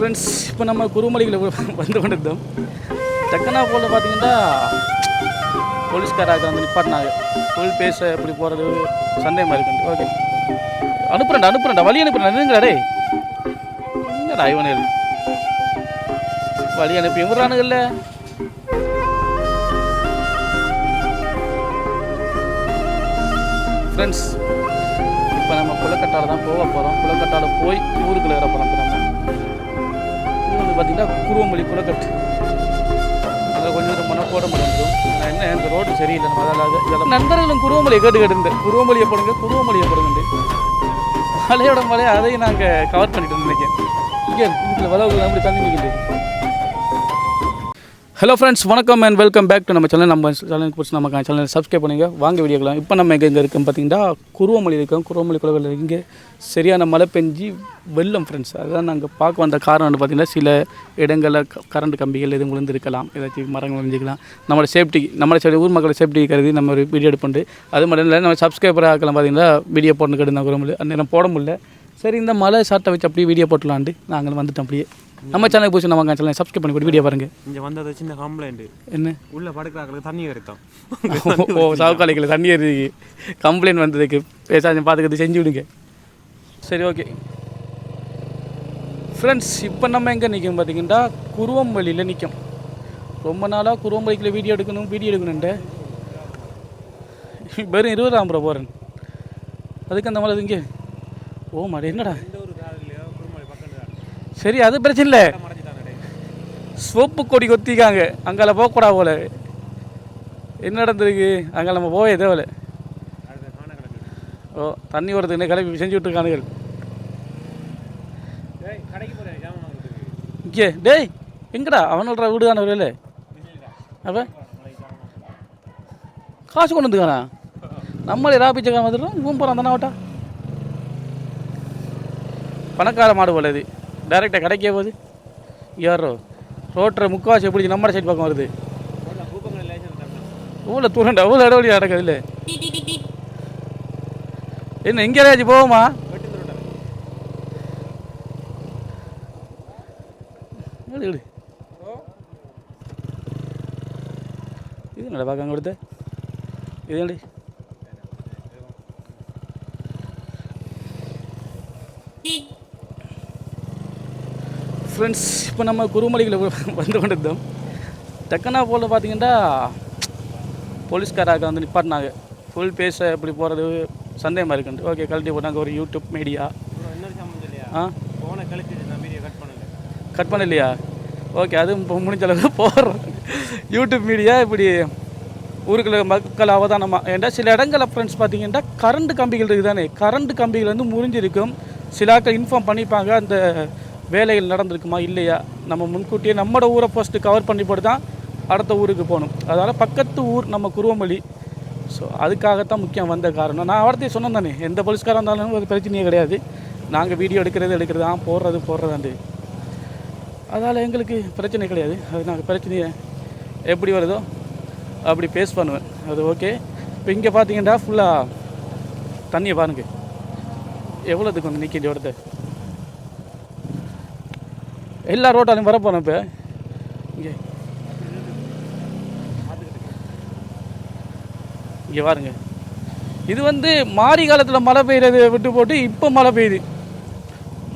Friends இப்போ நம்ம குருமலையில் வந்து கொண்டிருந்தோம். டக்குனா போல பார்த்தீங்கன்னா போலீஸ்காராக வந்து நிப்பாட்டினாங்க ஃபுல் பேச இப்படி போகிறது சந்தேகமாக இருக்குண்டு ஓகே. அனுப்புறேன்டா அனுப்புறேன்டா வழி அனுப்புறேன் நின்றுங்கடா டேய். என்னடா இவனே? வழி அனுப்பி விடுறானுங்கல்ல. ஃப்ரெண்ட்ஸ் இப்போ நம்ம குளக்கட்டால தான் போக போகிறோம் குளக்கட்டால போய் ஊருக்குள்ள ஏற போகிறோம் நம்ம பார்த்தீங்கன்னா குருவமொழி குளக்கட்டு அதில் கொஞ்சம் தூரம் மனப்போட முடியும் என்ன எனக்கு ரோடு சரியில்லை நம்ம அதாவது இதெல்லாம் நண்பர்களும் குருவமொழியை கேட்டு கேட்டு குருவமொழியை போடுங்க குருவமொழியை போடுங்க மலையோட மலையை அதையும் நாங்கள் கவர் பண்ணிட்டு நினைக்கிறேன். இங்கே இதில் வளவு அப்படி தண்ணி நிற்குது. ஹலோ ஃப்ரெண்ட்ஸ் வணக்கம் அண்ட் வெல்கம் பேக் டு நம்ம சேனல் நம்ம சேனலுக்கு பிடிச்சி நம்ம சேனல் சப்ஸ்கிரைப் பண்ணுங்க வாங்க வீடியோக்கலாம் இப்போ நம்ம எங்கே எங்கே இருக்கோம் பார்த்தீங்கன்னா குருவமொழி இருக்கோம். குருவமொழி குளவில் இங்கே சரியான மழை பெஞ்சு வெள்ளம் ஃப்ரெண்ட்ஸ் அதுதான் நாங்கள் பார்க்க வந்த காரணம் வந்து பார்த்தீங்கன்னா சில இடங்களில் கரண்ட் கம்பிகள் எதுவும் விழுந்துருக்கலாம். ஏதாச்சும் மரங்கள் விழுந்துக்கலாம் நம்மளோட சேஃப்டி நம்மளோட சரி ஊர் மக்களோட சேஃப்டி கருதி நம்ம ஒரு வீடியோ எடுப்போண்டு. அது மட்டும் இல்லை நம்ம சப்ஸ்கிரைபர் ஆக்கலாம் பார்த்தீங்கன்னா வீடியோ போட்டு நான் குருவமொழி அந்த நேரம் போட முடியல. சரி இந்த மழை சாட்டை வச்சு அப்படியே வீடியோ போட்டலான்ட்டு நாங்கள் வந்துட்டோம் அப்படியே. நம்ம சேனலுக்கு பிடிச்சி நம்ம சேனலை சப்ஸ்கிரைப் பண்ணி வீடியோ பாருங்கள் இங்கே வந்தது சின்ன கம்ப்ளைண்ட் என்ன? உள்ள படுக்கிறாங்களுக்கு தண்ணி இருக்கான் ஓ சாவுக்காலைக்கில் தண்ணி இருக்கு கம்ப்ளைண்ட் வந்ததுக்கு பேசாச்சும் பார்த்துக்கிறது செஞ்சு விடுங்க. சரி ஓகே ஃப்ரெண்ட்ஸ் இப்போ நம்ம எங்கே நிற்கும் பார்த்தீங்கன்னா குருவம்பள்ளியில் நிற்கும் ரொம்ப நாளாக குருவம்பள்ளிக்குள்ள வீடியோ எடுக்கணும் வீடியோ எடுக்கணுன்ட்டு வெறும் இருபதாம் ரூபா போகிறேன் அதுக்கு அந்த மாதிரி இங்கே? ஓ மாடி என்னடா? சரி அது பிரச்சனை இல்லை. சிவப்பு கொடி கொத்திக்காங்க அங்கால போகக்கூடா போல. என்ன நடந்திருக்கு? அங்கே நம்ம போவே தேவையில்ல ஓ தண்ணி வருதுன்னு கிளம்பி செஞ்சு விட்டுருக்கானுகள். இங்கே டேய் எங்கடா? அவனோட வீடு தானே வரல அப்போ? காசு கொண்டு வந்துக்கானா நம்மளே ராபிச்சக்கா வந்துடும் இவன் போகிறான் தானே ஓட்டா பணக்கார மாடு போல இது. டைரெக்டாக கடைக்கே போகுது. யாரோ ரோட்டில் முக்காவாசி எப்படி நம்ம சைட் பக்கம் வருது. ஊழ தூரண்டா? ஊழ இடவழி நடக்குது இல்லை? என்ன எங்கே ஏதாச்சும் போவோமா? இது? என்னடா பார்க்க கொடுத்த? இது என்னடி ஃப்ரெண்ட்ஸ் இப்போ நம்ம குருமலையில் வந்து கொண்டிருந்தோம். டக்குனா போல் பார்த்தீங்கன்னா போலீஸ்காராக வந்து நிப்பாட்டினாங்க. ஃபுல் பேச இப்படி போகிறது சந்தேகமாக இருக்குது ஓகே கழட்டி போட்டாங்க ஒரு யூடியூப் மீடியா இல்லையா ஆ? போன கட் கட் பண்ணலையா? ஓகே அதுவும் இப்போ முடிஞ்ச அளவுக்கு போடுறோம் யூடியூப் மீடியா இப்படி ஊருக்குள்ள மக்கள் அவதானமாக ஏன்டா சில இடங்களில் ஃப்ரெண்ட்ஸ் பார்த்தீங்கன்னா கரண்ட் கம்பிகள் இருக்குது தானே கரண்ட் கம்பிகள் வந்து முறிஞ்சிருக்கும். சிலாக்கள் இன்ஃபார்ம் பண்ணிப்பாங்க. அந்த வேலைகள் நடந்திருக்குமா இல்லையா? நம்ம முன்கூட்டியே நம்மளோட ஊரை ஃபஸ்ட்டு கவர் பண்ணி போட்டு தான் அடுத்த ஊருக்கு போகணும். அதனால் பக்கத்து ஊர் நம்ம குருவமொழி. ஸோ அதுக்காகத்தான் முக்கியம் வந்த காரணம். நான் அவர்த்தையும் சொன்னேன் தானே எந்த போலீஸ்காராக இருந்தாலும் அது பிரச்சனையே கிடையாது. நாங்கள் வீடியோ எடுக்கிறது எடுக்கிறது தான் போடுறது போடுறதாண்டு. அதனால் எங்களுக்கு பிரச்சனை கிடையாது. அது நாங்கள் பிரச்சனையை எப்படி வருதோ அப்படி பேஸ் பண்ணுவேன். அது ஓகே இப்போ இங்கே பார்த்தீங்கன்னா ஃபுல்லாக தண்ணியை பாருங்க. எவ்வளோதுக்கு வந்து நிற்கின்ற இடத்த? எல்லா ரோட்டாலையும் வர இப்போ. இங்கே. இங்கே பாருங்க இது வந்து மாரி காலத்தில் மழை பெய்யறதை விட்டு போட்டு இப்போ மழை பெய்யுது.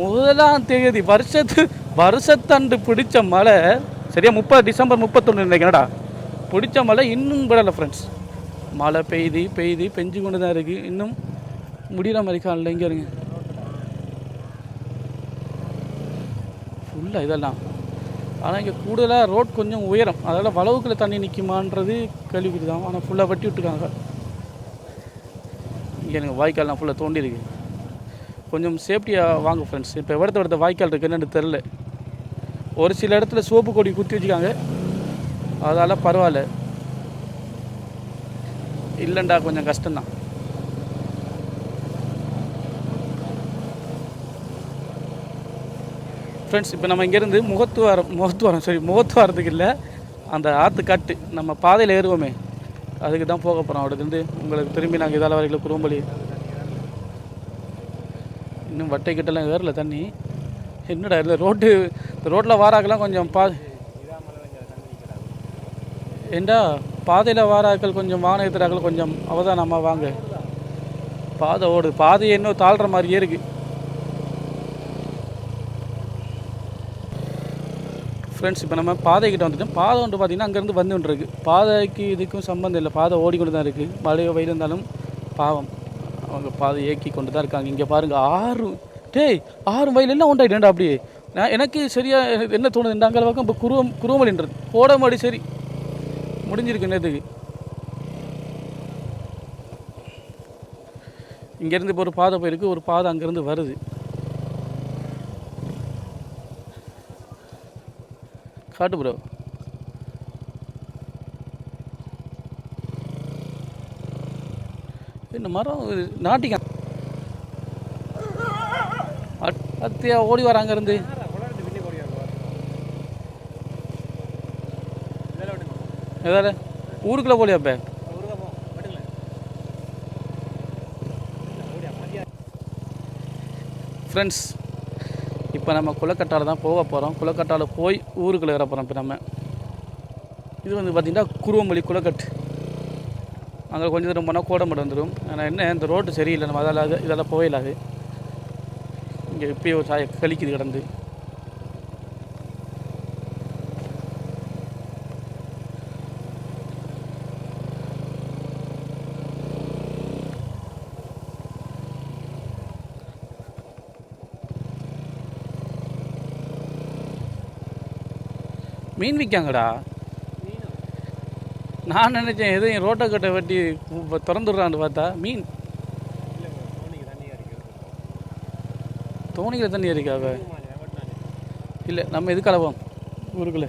முதலாம் தேதி வருஷத்து வருஷத்தண்டு பிடிச்ச மழை சரியா முப்பது டிசம்பர் முப்பத்தொன்று நினைக்கிறேன்டா பிடிச்ச மழை இன்னும் விடலை ஃப்ரெண்ட்ஸ் மழை பெய்யுது பெய்யுது பெஞ்சு கொண்டு தான் இருக்குது இன்னும் முடிகிற மாதிரி காலில் இங்கே இருங்க. ஃபுல்லாக இதெல்லாம். ஆனால் இங்கே கூடுதலாக ரோட் கொஞ்சம் உயரம். அதனால் வளவுக்குள்ள தண்ணி நிற்குமான்றது கேள்விக்குறி தான் ஆனால் ஃபுல்லாக வெட்டி விட்டுருக்காங்க. இங்கே எனக்கு வாய்க்கால்லாம் ஃபுல்லாக தோண்டி இருக்கு கொஞ்சம் சேஃப்டியாக வாங்க ஃப்ரெண்ட்ஸ் இப்போ இடத்த இடத்த வாய்க்கால் இருக்குன்னு என்னென்னு தெரில ஒரு சில இடத்துல சோப்பு கொடி குத்தி வச்சுக்காங்க அதால் பரவாயில்ல. இல்லைண்டா கொஞ்சம் கஷ்டம்தான். ஃப்ரெண்ட்ஸ் இப்போ நம்ம இங்கேருந்து முகத்துவாரம் முகத்துவாரம் சரி முகத்துவாரத்துக்கு இல்லை. அந்த ஆற்று கட்டு நம்ம பாதையில் ஏறுவோமே. அதுக்கு தான் போக போகிறோம் அவடத்துலேருந்து உங்களுக்கு திரும்பி நாங்கள் இதால் வரைக்கும் குறும்பலி. இன்னும் வட்டை கிட்டலாம் ஏறல தண்ணி. என்னடா இல்லை ரோட்டு இந்த ரோட்டில் வாராக்கெல்லாம் கொஞ்சம் பா ஏண்டா? பாதையில் வாராக்கள் கொஞ்சம் வாகன ஏற்றுறாக்கள் கொஞ்சம் அவதானமாக வாங்க. பாதை ஓடுது. பாதையை இன்னும் தாழ்கிற மாதிரியே இருக்குது ஃப்ரெண்ட்ஸ் இப்போ நம்ம பாதைக்கிட்ட வந்துட்டோம். பாதை வந்து பார்த்திங்கன்னா அங்கேருந்து வந்துட்டு இருக்கு பாதைக்கு இதுக்கும் சம்மந்தம் இல்லை. பாதை ஓடிக்கொண்டு தான் இருக்குது மழையோ வெயில் இருந்தாலும் பாவம். அவங்க பாதை இயக்கி கொண்டு தான் இருக்காங்க. இங்கே பாருங்கள் ஆறு டேய் ஆறு வயல் எல்லாம் உண்டாயிட்டேன்டா அப்படியே? நான் எனக்கு சரியாக என்ன தோணுது? அங்கே பக்கம் இப்போ குருவம் குருவமலின்றது போட மாடி சரி. முடிஞ்சிருக்கு நேற்றுக்கு இங்கேருந்து இப்போ ஒரு பாதை போயிருக்கு. ஒரு பாதை அங்கேருந்து வருது. காட்டு ப்ரோ இந்த மரம் இது? நாட்டிக்க. அத்தியா ஓடி வர அங்கேருந்து ஏதாவது ஊருக்குள்ளே போலியா இப்போ ஃப்ரெண்ட்ஸ் இப்போ நம்ம குளக்கட்டால தான் போக போகிறோம் குளக்கட்டால போய் ஊருக்குள்ளே வர போகிறோம் இப்போ நம்ம. இது வந்து பார்த்திங்கன்னா குருவமொழி குளக்கட்டு அங்கே கொஞ்சம் தூரம் போனால் கோடம்பட்டு வந்துடும். ஆனால் என்ன இந்த ரோட்டு சரியில்லை. நம்ம அதால் இதெல்லாம் போயிடாது இங்கே இப்போயே ஒரு சாய கழிக்குது கிடந்து. மீன் விற்காங்கடா. நான் நினச்சேன் எதையும் ரோட்டை கட்டை வெட்டி திறந்துடுறான்னு பார்த்தா மீன். தோணியில் தண்ணி இருக்காவ இல்லை நம்ம எதுக்கு அளவோம் ஊருக்குள்ள.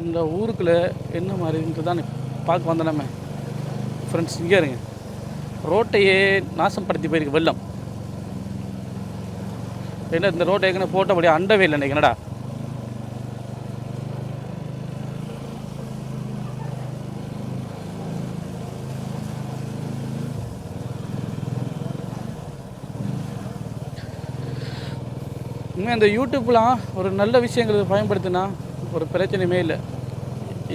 இந்த ஊருக்குள்ளே என்ன மாதிரின்றது தான் பார்க்க வந்த நம்ம. ஃப்ரெண்ட்ஸ் இங்கே இருங்க. ரோட்டையே நாசப்படுத்தி போயிருக்கு வெள்ளம். என்ன இந்த ரோட்டை ஏற்கனவே போட்டபடி அண்டவே இல்லை என்னடா? உண்மையாக இந்த யூடியூப்லாம் ஒரு நல்ல விஷயங்களை பயன்படுத்தினா ஒரு பிரச்சனையுமே இல்லை.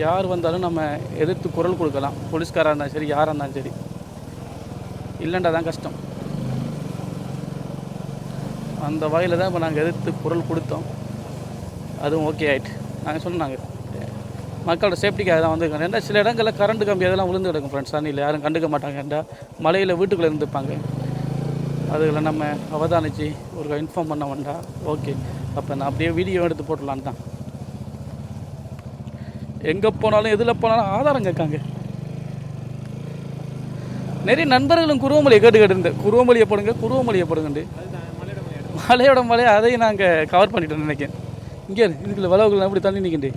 யார் வந்தாலும் நம்ம எதிர்த்து குரல் கொடுக்கலாம். போலீஸ்காராக இருந்தாலும் சரி யாராக இருந்தாலும் சரி. இல்லைண்டா தான் கஷ்டம். அந்த வகையில் தான் இப்போ நாங்கள் எதிர்த்து குரல் கொடுத்தோம். அதுவும் ஓகே ஆகிட்டு நாங்கள் சொன்னாங்க மக்களோட சேஃப்டிக்காக தான் வந்திருக்காங்க ஏன்னா சில இடங்களில் கரண்ட் கம்பி அதெல்லாம் விழுந்து கிடக்கும் ஃப்ரெண்ட்ஸ் தண்ணியில் யாரும் கண்டுக்க மாட்டாங்க. ஏன்டா மலையில் வீட்டுக்குள்ளே இருந்துப்பாங்க. அதுகளை நம்ம அவதானிச்சு ஒரு இன்ஃபார்ம் பண்ண வேண்டாம். ஓகே அப்போ நான் அப்படியே வீடியோ எடுத்து போட்டுடலான்னு தான். எங்கே போனாலும் எதில் போனாலும் ஆதாரம் கேட்காங்க. நிறைய நண்பர்களும் குருவமொழியை கேட்டு கேட்டுருந்தேன். குருவமொழியை போடுங்க குருவமொழியை போடுங்கண்டு மலையோட மலையை அதையும் நாங்கள் கவர் பண்ணிட்டோம் நினைக்கிறேன். இங்கே இதுக்குள்ள வளவுகள் அப்படி தண்ணி நிற்கிண்டு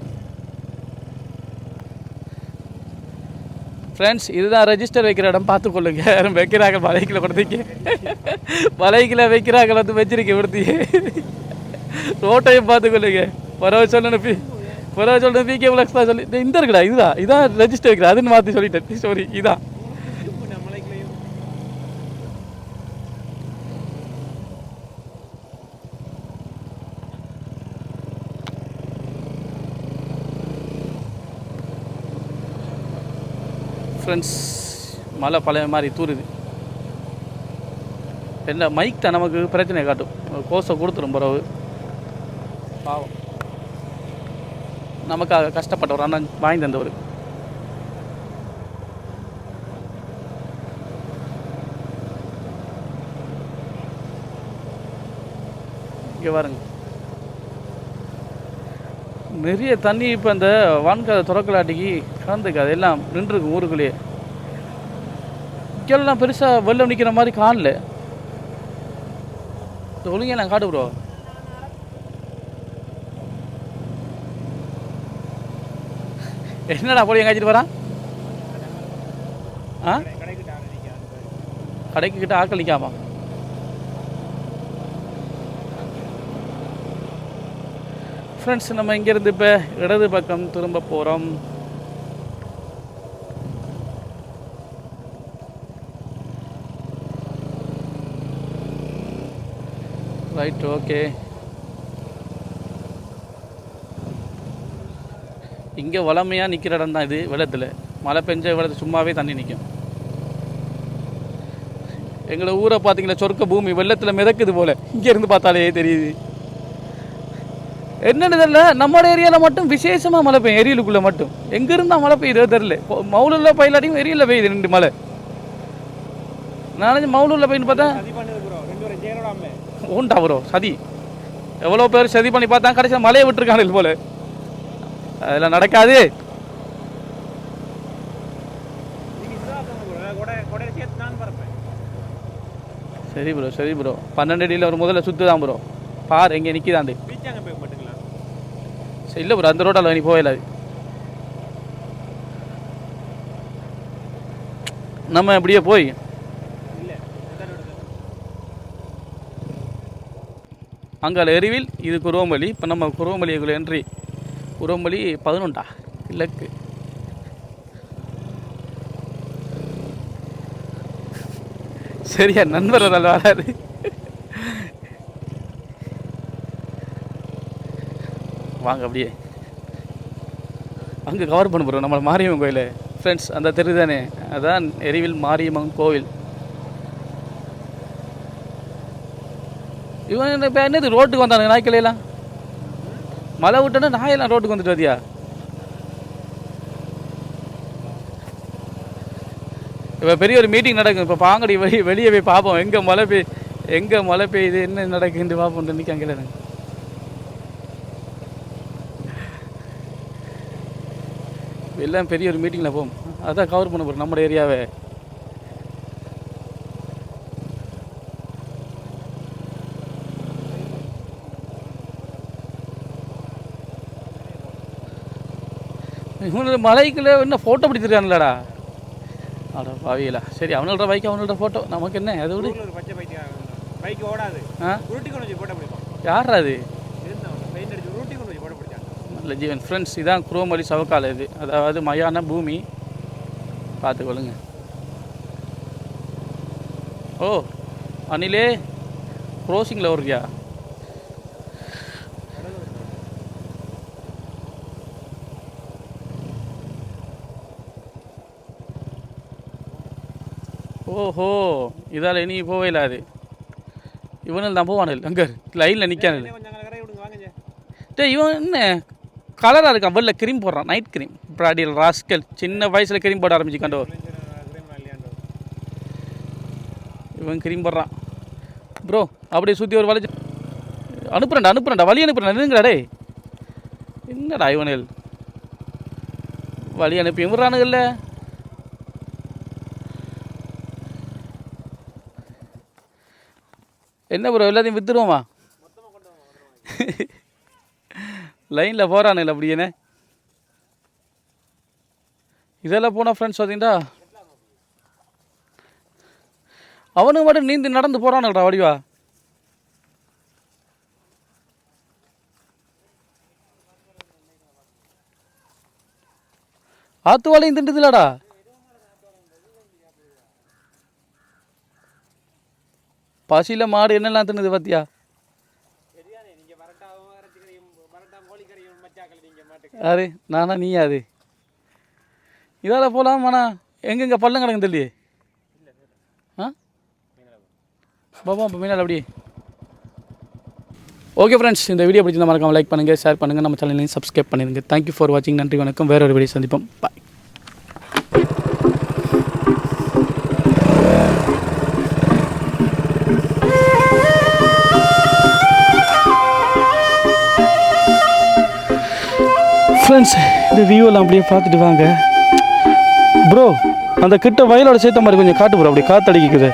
ஃப்ரெண்ட்ஸ் இதுதான் ரெஜிஸ்டர் வைக்கிற இடம் பார்த்துக்கொள்ளுங்க யாரும் வைக்கிறாங்க மலைக்கில் கொடுத்தீங்க மலைக்கில் வைக்கிறாங்க வந்து வச்சிருக்க விடுத்தி ரோட்டையும் பார்த்துக்கொள்ளுங்க பரவ சொல்லணும் பி பரவ சொல்லணும் பிகே பிளக்ஸ் தான் சொல்லி இந்த இருக்குடா இதுதான் இதான் ரெஜிஸ்டர் வைக்கிறா அதுன்னு மாற்றி சொல்லிட்டேன். சாரி இதான். ஃப்ரெண்ட்ஸ் மழை பழைய மாதிரி தூருது. என்ன மைக் தான் நமக்கு பிரச்சனை காட்டும். கோஸை கொடுத்துரும் பிறகு. பாவம். நமக்காக கஷ்டப்பட்டவர் அண்ணன் வாங்கி தந்தவர். இங்கே பாருங்க. நிறைய தண்ணி இப்போ அந்த வான்கதை துறக்கலாட்டிக்கு கலந்துக்கு அதெல்லாம் நின்றுருக்கு ஊருக்குள்ளேயே. இங்கெல்லாம் பெருசாக வெள்ளம் நிற்கிற மாதிரி காணல. இந்த ஒழுங்கே நான் காட்டு ப்ரோ என்னடா போய் எங்காச்சிட்டு வரான்? ஆ? கடைக்கு கிட்ட ஆக்கள் நிற்காமா ஃப்ரெண்ட்ஸ் நம்ம இங்கேருந்து இப்போ இடது பக்கம் திரும்ப போகிறோம் ரைட் ஓகே இங்கே வளமையாக நிற்கிற இடம் தான் இது வெள்ளத்தில். மழை பெஞ்ச வெள்ளத்தில் சும்மாவே தண்ணி நிற்கும் எங்களை ஊரை பார்த்தீங்களா சொர்க்க பூமி வெள்ளத்தில் மிதக்குது போல. இங்கேருந்து பார்த்தாலே தெரியுது. என்னன்னு தெரியல. நம்ம ஏரியாவில் மட்டும் விசேஷமாக மழை பெய்யும் எரியலுக்குள்ளே மட்டும். எங்கேருந்தா மழை பெய்யுதோ தெரில மவுலூரில் பயிலாட்டியும் எரியலில் பெய்யுது ரெண்டு மழை. நானே மவுலூரில் பெய்யுன்னு பார்த்தேன் ஓண்டா ப்ரோ உண்டா சதி. எவ்வளோ பேர் சதி பண்ணி பார்த்தா கடைசியில் மலையை விட்டுருக்காங்க போல. அதெல்லாம் நடக்காது. சரி ப்ரோ சரி ப்ரோ பன்னெண்டு அடியில் ஒரு முதல்ல சுற்று தான் ப்ரோ பார் எங்கே நிற்கிதாண்டு பீச் அங்கே போய் மாட்டுங்களா சரி இல்லை ப்ரோ அந்த ரோட்டால் நீ போயிடாது நம்ம இப்படியே போய் அங்கால எரிவில் இது குருவம்பலி இப்போ நம்ம குருவம்பலிக்குள்ள என்ட்ரி குருவம்பலி பதினொண்டா இலக்கு சரியா நண்பர் வராது வாங்க அப்படியே. அங்கே கவர் பண்ண போகிறோம் நம்ம மாரியம்மன் கோயில். ஃப்ரெண்ட்ஸ் அந்த தெரு தானே. அதான் எரிவில் மாரியம்மன் கோவில். இவன் இப்போ என்னது? ரோட்டுக்கு வந்தானுங்க நாய்க்கலையெல்லாம் மழை விட்டோன்னா நாயெல்லாம் ரோட்டுக்கு வந்துட்டு வதியா இப்போ பெரிய ஒரு மீட்டிங் நடக்கும். இப்போ பாங்கடி வெளியே வெளியே போய் பார்ப்போம். எங்கே மழை பெய் எங்கே மழை பெய்யுது என்ன நடக்குதுன்னு பார்ப்போம் இன்னைக்கு எல்லாம் பெரிய ஒரு மீட்டிங்கில் போவோம். அதான் கவர் பண்ண போகிறோம் நம்ம ஏரியாவை. இவனோட மலைக்குள்ள என்ன ஃபோட்டோ பிடிச்சிருக்கானுலடா அட பாவியலா சரி அவனோட பைக் அவனோட ஃபோட்டோ நமக்கு என்ன? அதை விடு. ஊர்ல ஒரு பச்சை பைக் ஓடாது. ஆ? யாரா அது இருந்தான் பெயிண்ட் அடிச்சு உருட்டி கொண்டு வச்சு போட்ட நல்ல ஜீவன். ஃப்ரெண்ட்ஸ் இதான் குரோமலி சவக்கால இது. அதாவது மயான பூமி. பார்த்துக்கொள்ளுங்க. ஓ அனிலே க்ரோசிங்கில் வருவியா ஓஹோ இதால் இனி போவே இல்லை அது. இவனில் தான் போவானில் அங்கே லைனில் நிற்கானில் டேய் இவன் என்ன? கலராக இருக்கான் வெளில கிரீம் போடுறான். நைட் கிரீம் ப்ராடியல் ராஸ்கல். சின்ன வயசில் க்ரீம் போட ஆரம்பிச்சுக்காண்டோ இல்லையாண்டோ இவன் க்ரீம் போடுறான். ப்ரோ அப்படியே சுற்றி ஒரு வளைச்சு. அனுப்புறேன்டா அனுப்புறேன்டா. வழி அனுப்புறேன் நின்னுங்கடா என்னடா இவனில்? வழி அனுப்பி விடுறானுங்கல்ல என்ன ப்ரோ எல்லாத்தையும் வித்துருவோமா லைனில் போகிறானுங்கள அப்படியேனே? இதெல்லாம் போனால் ஃப்ரெண்ட்ஸ் பார்த்தீங்களா அவனுக்கு மட்டும் நீந்து நடந்து போகிறானுங்கடா வடிவா. ஆத்து வாழையும் திண்டுதுலடா பசியில் மாடு என்னெல்லாம் தின்னுது பார்த்தியா யாரு? நானா நீ அது இதால் போகலாம் மனா. எங்கெங்கே பள்ளம் கிடக்கு தெரியலையே? ஆ? பாபா இப்போ மீனால் அப்படியே. ஓகே ஃப்ரெண்ட்ஸ் இந்த வீடியோ பிடிச்சிருந்தா மறக்காம லைக் பண்ணுங்கள் ஷேர் பண்ணுங்கள் நம்ம சேனலையும் சப்ஸ்கிரைப் பண்ணிடுங்க தேங்க்யூ ஃபார் வாட்சிங் நன்றி வணக்கம். வேறு ஒரு வீடியோ சந்திப்போம். பாய் ஃப்ரெண்ட்ஸ் இந்த வியூ எல்லாம் அப்படியே பார்த்துட்டு வாங்க. ப்ரோ அந்த கிட்ட வயலோட சேர்த்த மாதிரி கொஞ்சம் காட்டு ப்ரோ அப்படி காத்தடிக்குது.